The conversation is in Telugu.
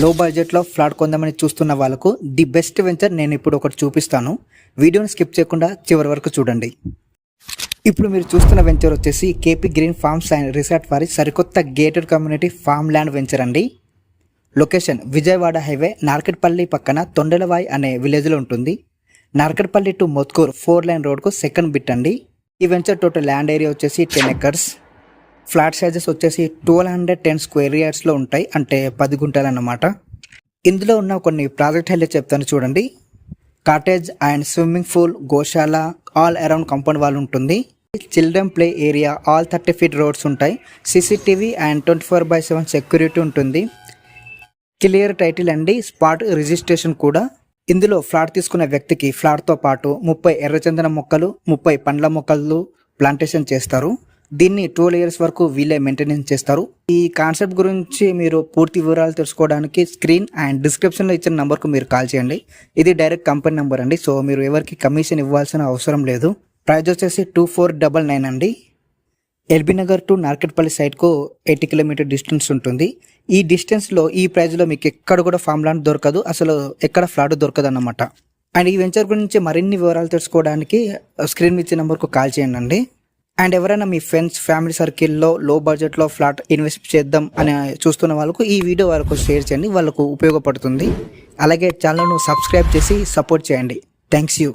లో బడ్జెట్లో ఫ్లాట్ కొందామని చూస్తున్న వాళ్ళకు ది బెస్ట్ వెంచర్ నేను ఇప్పుడు ఒకటి చూపిస్తాను. వీడియోని స్కిప్ చేయకుండా చివరి వరకు చూడండి. ఇప్పుడు మీరు చూస్తున్న వెంచర్ వచ్చేసి KP green farms and resort వారి సరికొత్త gated community farm land venture అండి. లొకేషన్ విజయవాడ హైవే నార్కెట్పల్లి పక్కన తొండలవాయి అనే విలేజ్లో ఉంటుంది. Narketpally to Mothkur four lane రోడ్కు second bit అండి. ఈ వెంచర్ టోటల్ ల్యాండ్ ఏరియా వచ్చేసి టెన్ ఎకర్స్. ఫ్లాట్ సైజెస్ వచ్చేసి ట్వెల్వ్ హండ్రెడ్ టెన్ స్క్వేర్ ఇయర్స్లో ఉంటాయి అంటే పది గుంటలు అన్నమాట ఇందులో ఉన్న కొన్ని ప్రాజెక్ట్ హైలైట్ చెప్తాను చూడండి. కాటేజ్ అండ్ స్విమ్మింగ్ పూల్ గోశాల ఆల్ అరౌండ్ కంపౌండ్ వాల్ ఉంటుంది. Children play area all thirty feet roads ఉంటాయి. CCTV and twenty four by seven security ఉంటుంది. క్లియర్ టైటిల్ అండి స్పాట్ రిజిస్ట్రేషన్ కూడా. ఇందులో ఫ్లాట్ తీసుకున్న వ్యక్తికి ఫ్లాట్తో పాటు ముప్పై ఎర్రచందన మొక్కలు ముప్పై పండ్ల మొక్కలు ప్లాంటేషన్ చేస్తారు. దీన్ని ట్వెల్వ్ ఇయర్స్ వరకు వీళ్ళే మెయింటెనెన్స్ చేస్తారు. ఈ కాన్సెప్ట్ గురించి మీరు పూర్తి వివరాలు తెలుసుకోవడానికి స్క్రీన్ అండ్ డిస్క్రిప్షన్లో ఇచ్చిన నెంబర్కు మీరు కాల్ చేయండి. ఇది డైరెక్ట్ కంపెనీ నెంబర్ అండి. సో మీరు ఎవరికి కమిషన్ ఇవ్వాల్సిన అవసరం లేదు. ప్రైజ్ వచ్చేసి టూ ఫోర్ డబల్ నైన్ అండి. ఎల్బీ నగర్ టు నార్కెట్పల్లి సైడ్కు ఎయిటీ కిలోమీటర్ డిస్టెన్స్ ఉంటుంది. ఈ డిస్టెన్స్లో ఈ ప్రైస్లో మీకు ఎక్కడ కూడా ఫామ్ ల్యాండ్ దొరకదు. అసలు ఎక్కడ ఫ్లాట్ దొరకదు అన్నమాట అండ్ ఈ వెంచర్ గురించి మరిన్ని వివరాలు తెలుసుకోవడానికి స్క్రీన్ ఇచ్చే నెంబర్కు కాల్ చేయండి. అండి అండ్ ఎవరైనా మీ ఫ్రెండ్స్ ఫ్యామిలీ సర్కిల్లో లో బడ్జెట్లో ఫ్లాట్ ఇన్వెస్ట్ చేద్దాం అని చూస్తున్న వాళ్ళకు ఈ వీడియో వాళ్ళకు షేర్ చేయండి వాళ్ళకు ఉపయోగపడుతుంది. అలాగే ఛానల్ను సబ్స్క్రైబ్ చేసి సపోర్ట్ చేయండి. Thanks you